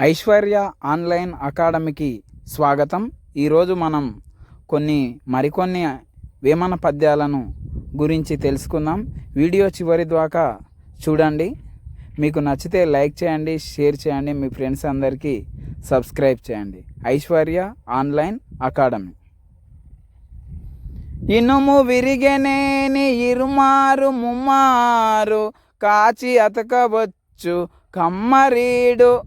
Aishwarya online అకాడమీకి స్వాగతం. ఈరోజు మనం కొన్ని మరికొన్ని వేమన పద్యాలను గురించి తెలుసుకుందాం. వీడియో చివరి దాకా చూడండి. మీకు నచ్చితే లైక్ చేయండి షేర్ చేయండి మీ ఫ్రెండ్స్ అందరికీ సబ్స్క్రైబ్ చేయండి. Aishwarya online academy. ఇనుము విరిగనేని ఇరుమారు ముమ్మారు కాచి అతకవచ్చు కమ్మరీడు.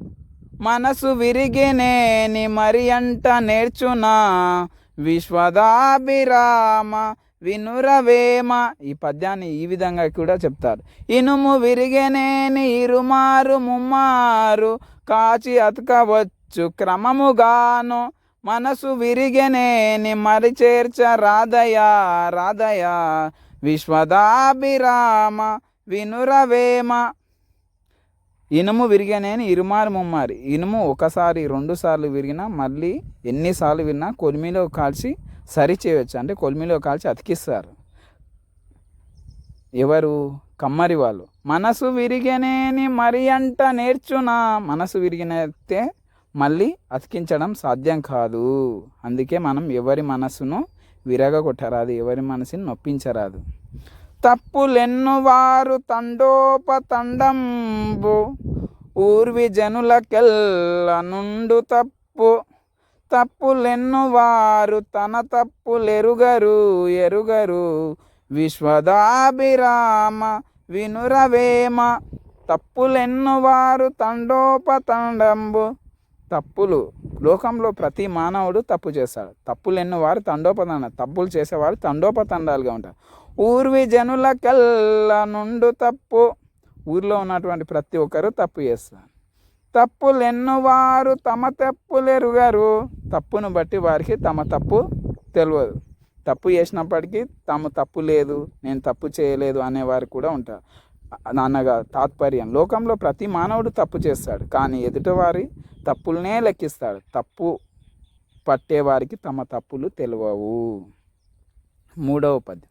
మనసు విరిగెనేని మరి అంట నేర్చునా. విశ్వదాభిరామ వినురవేమ. ఈ పద్యాన్ని ఈ విధంగా కూడా చెప్తారు. ఇనుము విరిగెనేని ఇరుమారు ముమ్మారు. కాచి అతకవచ్చు క్రమముగాను. మనసు విరిగెనేని మరి చేర్చ రాధయా రాధయా. విశ్వదాభిరామ వినురవేమ. ఇనుము విరిగనేని ఇరుమారు ముమ్మారి. ఇనుము ఒకసారి రెండుసార్లు విరిగినా మళ్ళీ ఎన్నిసార్లు విరిగినా కొలిమిలో కాల్చి సరి చేయవచ్చు అంటే కొలిమిలో కాల్చి అతికిస్తారు. ఎవరు? కమ్మరి వాళ్ళు. మనసు విరిగనేని మరి అంట నేర్చునా? మనసు విరిగినైతే మళ్ళీ అతికించడం సాధ్యం కాదు. అందుకే మనం ఎవరి మనసును విరగగొట్టరాదు ఎవరి మనసుని నొప్పించరాదు. తప్పులెన్నువారు తండోపతండంబు ఊర్వి జనులకెల్ల నుండు తప్పు. తప్పులెన్నువారు తన తప్పులెరుగరు ఎరుగరు. విశ్వదాభిరామ వినురవేమ తప్పులెన్నువారు తండోపతండంబు. తప్పులు లోకంలో ప్రతి మానవుడు తప్పు చేస్తాడు. తప్పులు ఎన్నో తండోపతండ తప్పులు చేసేవారు తండోపతండాలుగా ఉంటారు. ఊర్వి జనులకెల్లా నుండు తప్పు. ఊర్లో ఉన్నటువంటి ప్రతి ఒక్కరు తప్పు చేస్తారు. తప్పులు ఎన్నో వారు తమ తప్పులు ఎరుగారు తప్పును బట్టి వారికి తమ తప్పు తెలియదు తప్పు చేసినప్పటికీ తమ తప్పు లేదు నేను తప్పు చేయలేదు అనేవారు కూడా ఉంటారు. నాన్నగా తాత్పర్యం. లోకంలో ప్రతి మానవుడు తప్పు చేస్తాడు. కానీ ఎదుటివారి తప్పులనే లెక్కిస్తాడు. తప్పు పట్టేవారికి తమ తప్పులు తెలియవు మూడవ పద్యం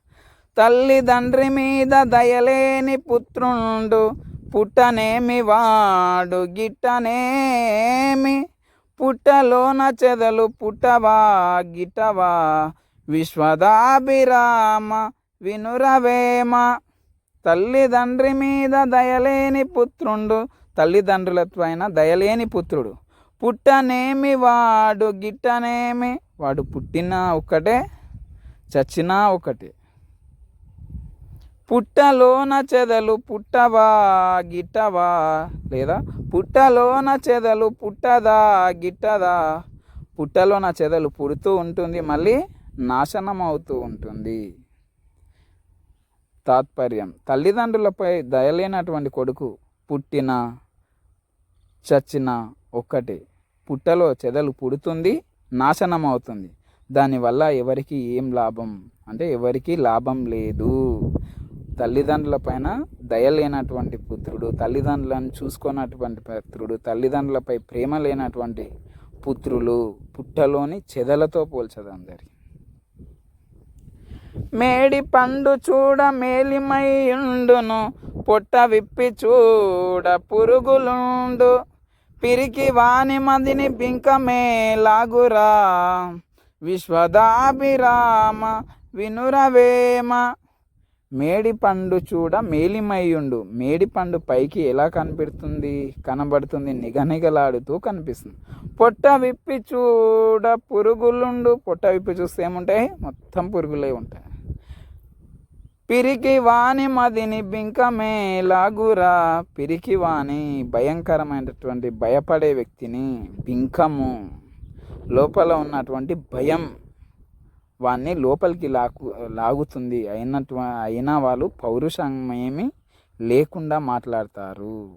తల్లిదండ్రి మీద దయలేని పుత్రుండు పుట్టనేమి వాడు గిట్టనేమి? పుట్టలోన చెదలు పుట్టవా గిటవా విశ్వదాభిరామ వినురవేమ. తల్లిదండ్రి మీద దయలేని పుత్రుండు తల్లిదండ్రులపైన దయలేని పుత్రుడు. పుట్టనేమి వాడు గిట్టనేమి? వాడు పుట్టినా ఒకటే చచ్చినా ఒకటే పుట్టలోన చెదలు పుట్టవా గిట్టవా? లేదా పుట్టలోన చెదలు పుట్టదా గిట్టదా? పుట్టలోన చెదలు పుడుతూ ఉంటుంది మళ్ళీ నాశనం అవుతూ ఉంటుంది. తాత్పర్యం. తల్లిదండ్రులపై దయలేనటువంటి కొడుకు పుట్టిన చచ్చిన ఒక్కటే. పుట్టలో చెదలు పుడుతుంది నాశనం అవుతుంది దానివల్ల ఎవరికి ఏం లాభం? అంటే ఎవరికి లాభం లేదు. తల్లిదండ్రుల పైన దయలేనటువంటి పుత్రుడు తల్లిదండ్రులను చూసుకున్నటువంటి పుత్రుడు తల్లిదండ్రులపై ప్రేమ లేనటువంటి పుత్రులు పుట్టలోని చెదలతో పోల్చదు అందరికి మేడి పండు చూడ మేలిమైయుండును పొట్ట విప్పి చూడ పురుగులుండు. పిరికి వాని మదిని బింకమే లాగురా విశ్వదాభిరామ వినురవేమ మేడి పండు చూడ మేలిమయ్యుండు. మేడి పండు పైకి ఎలా కనిపెడుతుంది కనబడుతుంది నిగనిగలాడుతూ కనిపిస్తుంది. పొట్ట విప్పి చూడ పురుగులుండు. పొట్ట విప్పి చూస్తే ఏముంటాయి? మొత్తం పురుగులే ఉంటాయి. పిరికి వాణి మదిని బింకమే లాగురా పిరికి వాణి భయంకరమైనటువంటి భయపడే వ్యక్తిని బింకము. లోపల ఉన్నటువంటి భయం. వాన్ని లోపలికి లాగు లాగుతుంది. అయినటు అయినా వాళ్ళు పౌరుషమేమి లేకుండా మాట్లాడతారు.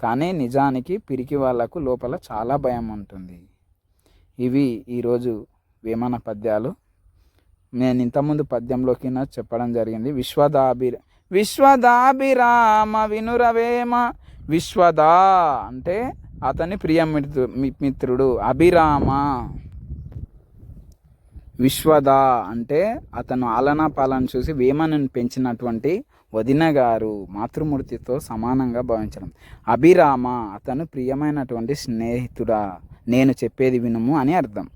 కానీ నిజానికి పిరికి వాళ్ళకు లోపల చాలా భయం ఉంటుంది. ఇవి ఈరోజు వేమన పద్యాలు. నేను ఇంతకుముందు పద్యంలోకి చెప్పడం జరిగింది. విశ్వదాభి విశ్వదాభిరామ వినురవేమ విశ్వదా అంటే అతని ప్రియ మిత్రుడు అభిరామ. విశ్వద అంటే అతను ఆలనా పాలన చూసి వేమనను పెంచినటువంటి వదిన గారు మాతృమూర్తితో సమానంగా భావించడం. అభిరామ అతను ప్రియమైనటువంటి స్నేహితుడా నేను చెప్పేది వినుము అని అర్థం.